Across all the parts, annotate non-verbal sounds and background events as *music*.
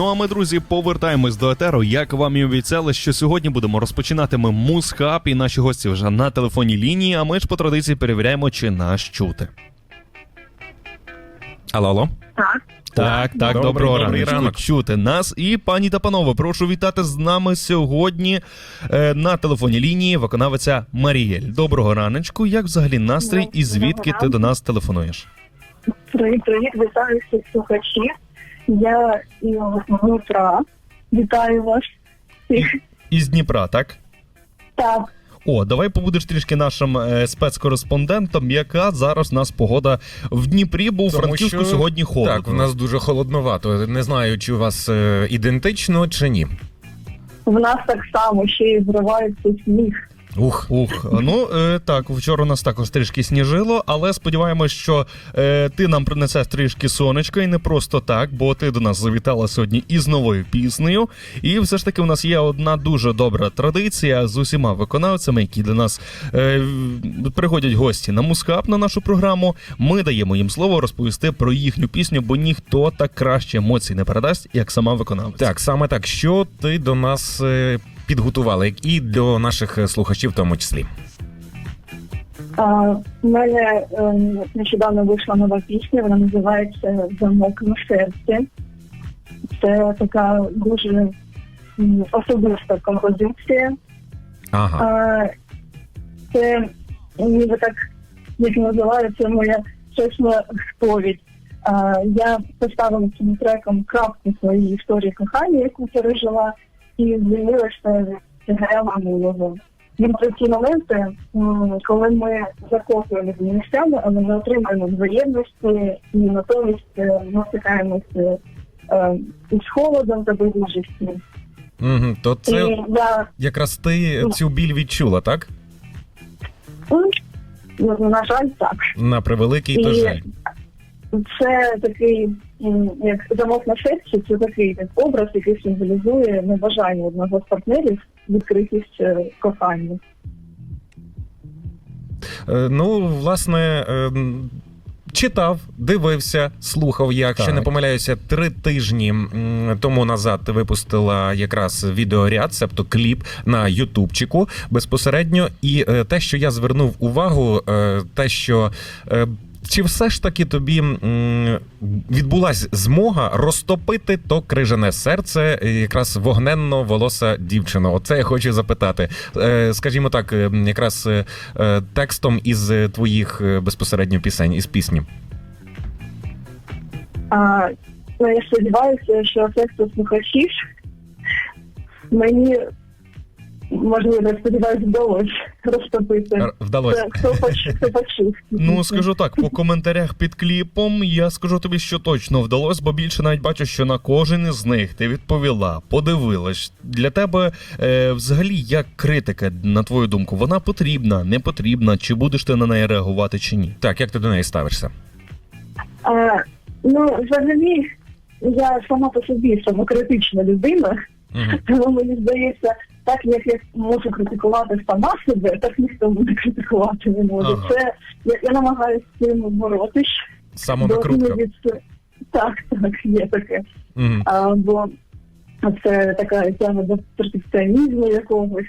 Ну а ми, друзі, повертаємось до етеру. Як вам і обіцяли, що сьогодні будемо розпочинати ми музхаб, і наші гості вже на телефонній лінії. А ми ж по традиції перевіряємо, чи нас чути. Алло, алло. Так, Так, так, Добрий, доброго добрий ранку. ранок. Чути нас. І пані та панове, прошу вітати з нами сьогодні е, на телефонній лінії виконавиця Марієль. Доброго раночку. Як взагалі настрій і звідки ти до нас телефонуєш? привіт, привіт, вітаю всіх слухачів. Я із Дніпра. Вітаю вас. Із Дніпра, так? Так, О, давай побудеш трішки нашим е, спецкореспондентом, яка зараз у нас погода в Дніпрі, бо у Тому Франківську що- сьогодні холодно. Так, у нас дуже холодновато. Не знаю, чи у вас е, ідентично чи ні. в нас так само ще й зривається сніг. Ух. Ух, ну е, так, вчора у нас також трішки сніжило, але сподіваємось, що е, ти нам принесеш трішки сонечка і не просто так, бо ти до нас завітала сьогодні із новою піснею. І все ж таки, у нас є одна дуже добра традиція з усіма виконавцями, які до нас е, приходять гості на мускап на нашу програму. Ми даємо їм слово розповісти про їхню пісню, бо ніхто так краще емоцій не передасть, як сама виконавиця. Так, саме так. Що ти до нас е, підготувала, і до наших е, слухачів, в тому числі. У мене ем, нещодавно вийшла нова пісня, вона називається Замок на серці. Це така дуже особиста композиція. Ага. Це ніби так, як називаю, це моя чесна сповідь. Я поставила цим треком крапку своїй історії кохання, яку пережила, і звільнилася від тягаря минулого. Він про ті моменти, коли ми закохуємося з місцями, але не отримуємо взаємності, і натомість е, ми стикаємося е, із холодом та байдужістю. Угу. То це І я якраз ти цю біль відчула, так? Ну, на жаль, так. На превеликий то І- жаль. Це такий, як замок на серці, це такий як образ, який символізує небажання одного з партнерів відкритість е, кохання. Е, Ну, власне. е, Читав, дивився, слухав. Я, Якщо не помиляюся, три тижні тому назад ти випустила якраз відеоряд, себто кліп на Ютубчику безпосередньо. І те, що я звернув увагу, те, що чи все ж таки тобі м, відбулась змога розтопити то крижане серце, е, якраз вогненно волоса дівчина? Оце я хочу запитати. Е, Скажімо так, е, якраз текстом із твоїх безпосередньо пісень із пісні. А, ну, я сподіваюся, що хто слухачів мені можливо, я сподіваюся, вдалося розтопити. Вдалося. Хто поч- почув. Ну скажу так, по коментарях під кліпом я скажу тобі, що точно вдалося, бо більше навіть бачу, що на кожен із них ти відповіла, подивилась. Для тебе е, взагалі як критика, на твою думку, вона потрібна, не потрібна, чи будеш ти на неї реагувати чи ні? Так, як ти до неї ставишся? А, ну, взагалі, я сама по собі самокритична людина. Тому мені здається, так як я можу критикувати сама себе, так ніхто буде критикувати не може. Ага. Це я, я намагаюся з цим боротись. Самонакрутка. Це- Так, так, є таке. Угу. А, бо це така тема до перфекціонізму якогось.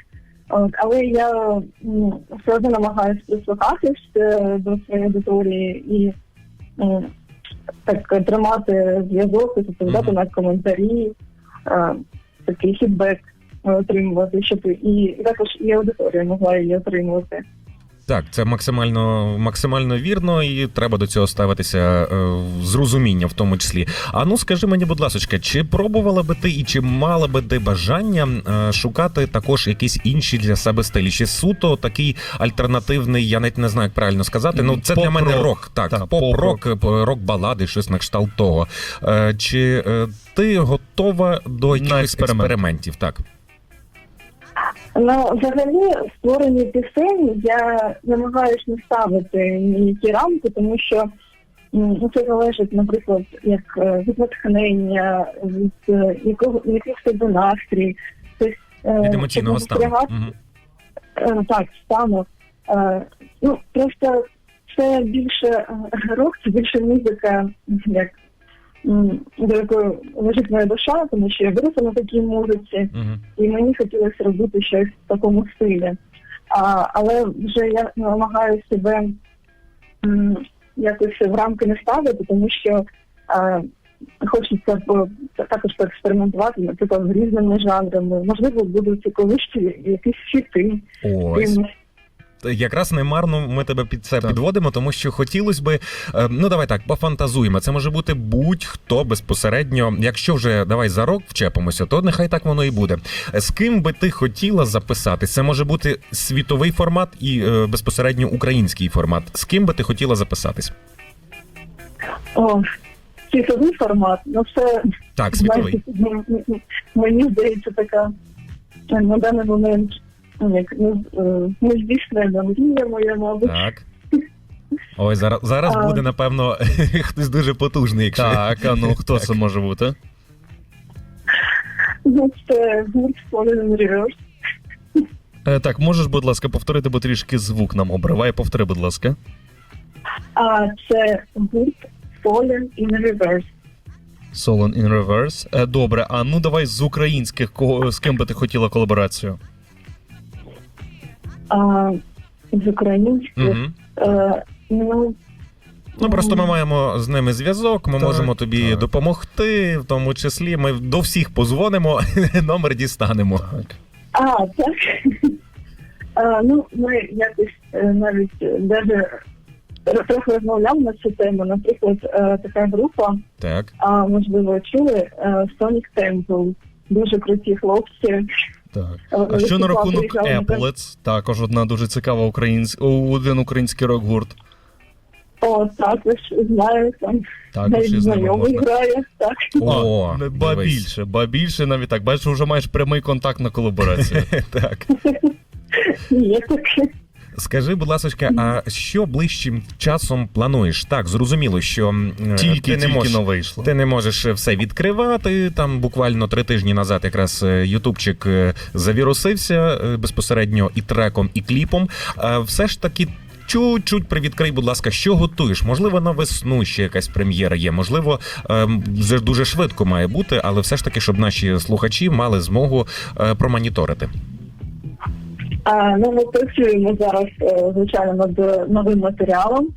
От, але я м, все одно намагаюся прислухатись е, до своєї аудиторії і м, так тримати зв'язок, відповідати Мгм. на коментарі, е, такий фідбек отримувати, щоб і також і аудиторія могла її отримувати. Так, це максимально максимально вірно, і треба до цього ставитися е, з розумінням в тому числі. А ну скажи мені, будь ласка, чи пробувала би ти і чи мала би ти бажання е, шукати також якісь інші для себе стилі? Чи суто такий альтернативний, я навіть не знаю, як правильно сказати. Ну це для Поп-рок. мене рок, так, Так, поп-рок, е, рок-балади, щось на кшталт того. Е, Чи е, ти готова до якихось експеримент. експериментів? Так. Ну, взагалі, в створенні пісень я намагаюся не ставити ніякі рамки, тому що ну, це залежить, наприклад, як е, від натхнення, від е, якого яких в тебе настрій. Тобто, е, Від емоційного стану. Е, Так, стану. Ну, просто це більше рок, це більше музика, як якої лежить моя душа, тому що я виросла на такій музиці, Угу. і мені хотілося робити щось в такому стилі. А, але вже я намагаюся себе м, якось в рамки не ставити, тому що а, хочеться по- також поекспериментувати, наприклад, з різними жанрами. Можливо, будуть колись якісь фіти. Якраз не марно ми тебе під це Так. підводимо, тому що хотілося би, е, ну давай так, пофантазуємо. Це може бути будь-хто безпосередньо. Якщо вже давай за рок вчепимося, то нехай так воно і буде. З ким би ти хотіла записатись? Це може бути світовий формат і е, безпосередньо український формат. З ким би ти хотіла записатись? О, світовий формат, ну це Так, світовий. мені здається така е, на даний момент як ну, е, нездійснена мрія моя, мабуть. Так. Ой, зараз зараз А. буде напевно *laughs* хтось дуже потужний, якщо Так, а *laughs* ну хто це може бути? Ну, це гурт Fallen Reverse. Е, так, можеш, будь ласка, повторити, бо трішки звук нам обриває. Повтори, будь ласка. А це гурт Fallen in Reverse. Solon in Reverse. Е, добре, а ну давай з українських, кого з ким би ти хотіла колаборацію? А, з українських. Угу. Е, ну, Ну просто ми маємо з ними зв'язок. Ми Так, можемо тобі так. допомогти. В тому числі ми до всіх позвонимо, *laughs* номер дістанемо. Так. А, так. А, ну, ми якось е, навіть е, даже трохи розмовляли на цю тему. Наприклад, така група, Так. а можливо, чули Sonic Temple. Дуже круті хлопці. Так. А що на рахунок приїжджали? Також одна дуже цікава українсь... один український рок-гурт. О, також знаю, там Також навіть із ними знайомий можна. грає. Так. О, ба більше, ба більше навіть так. Бачиш, вже маєш прямий контакт на колаборацію. *laughs* Так. Є таке. Скажи, будь ласка, а що ближчим часом плануєш? Так, зрозуміло, що е, Тільки ти не тільки можеш. но вийшло. Ти не можеш все відкривати. Там буквально три тижні назад якраз е, Ютубчик е, завірусився е, безпосередньо і треком, і кліпом. А все ж таки. Чуть-чуть привідкрий, будь ласка, що готуєш? Можливо, на весну ще якась прем'єра є. Можливо, ем, вже дуже швидко має бути, але все ж таки, щоб наші слухачі мали змогу е, промоніторити. Ну, ми працюємо зараз, е, звичайно, над новим матеріалом.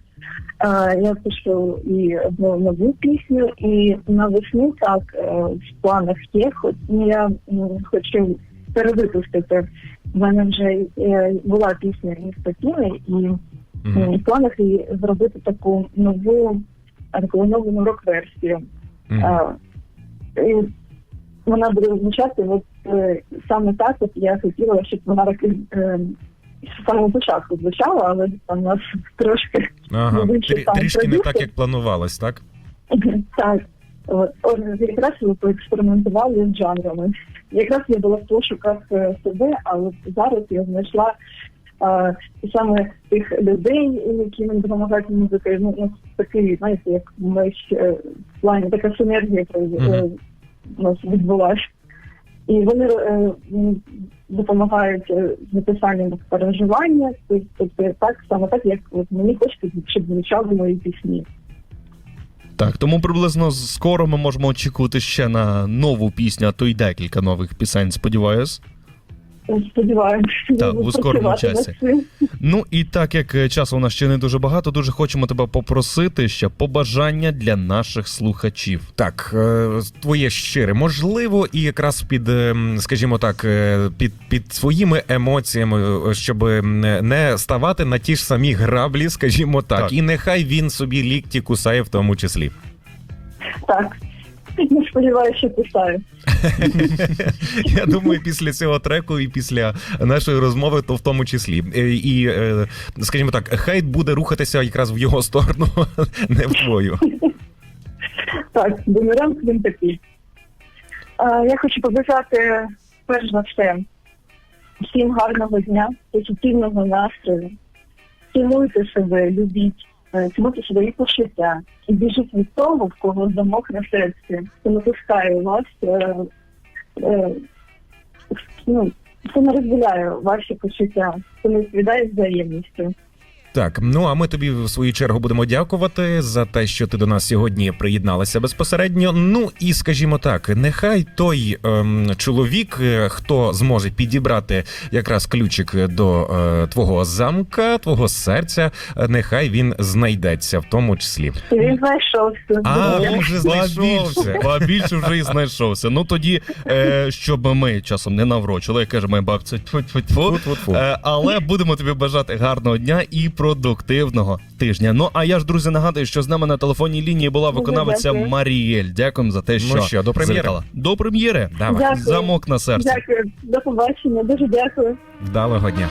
Я пишу і одну нову пісню, і на весну так е, в планах є. Хоч я хочу перевипустити. В мене вже е, була пісня «Місто Піни», і в планах її зробити таку нову, таку нову рок-версію. А, і вона буде звучати от саме так, от я хотіла, щоб вона таки е, з самого початку звучала, але там у нас трошки Ага, Трі- там трішки не так, як планувалось, так? так. От, якраз ми поекспериментували з жанрами. Якраз я була в пошуках е, себе, а от зараз я знайшла е, саме тих людей, які мені допомагають музикою. Ну, ну, такий, знаєте, як е, в плані така синергія е, Мгм. у нас відбулася. І вони е, допомагають е, з написанням переживання, тобто так саме так, як от мені хочеться, щоб звучали мої пісні. Так, тому приблизно скоро ми можемо очікувати ще на нову пісню, а то й декілька нових пісень, сподіваюсь. Сподіваємося, Так, у скорому часі. Ну і так як е, часу у нас ще не дуже багато, дуже хочемо тебе попросити ще побажання для наших слухачів. Так, е, твоє щире, можливо, і якраз під, ем, скажімо так, е, під, під своїми емоціями, щоб не не ставати на ті ж самі граблі, скажімо так, Так. і нехай він собі лікті кусає в тому числі. Так. *laughs* Я сподіваюся, що писаю. *laughs* Я думаю, після цього треку і після нашої розмови, то в тому числі. Е, І, е, скажімо так, хейт буде рухатися якраз в його сторону, *laughs* не в твою. Так, бумеранг він такий. Я хочу побажати перш за все всім гарного дня, позитивного настрою. Цінуйте себе, любіть, цінуйте свої пошиття і біжіть від того, в кого замок на серці. Це напускає вас, е, е, ну, це не розділяє ваші почуття, це не відповідає взаємністю. Так, ну а ми тобі в свою чергу будемо дякувати за те, що ти до нас сьогодні приєдналася безпосередньо. Ну і скажімо так, нехай той ем, чоловік, е, хто зможе підібрати якраз ключик до е, твого замка, твого серця, е, нехай він знайдеться, в тому числі. Він знайшовся. А, він вже знайшовся. А більше вже і знайшовся. Ну тоді, е, щоб ми часом не наврочили, як каже моя бабця, тьфу-тьфу-тьфу. Е, але будемо тобі бажати гарного дня і продуктивного тижня. Ну а я ж, друзі, нагадую, що з нами на телефонній лінії була виконавиця дякую. Марієль. Дякуємо за те, що, Ну що, до прем'єри? завітала. До прем'єри. Давай, Дякую. Замок на серці. Дякую, до побачення, дуже дякую. вдалого дня.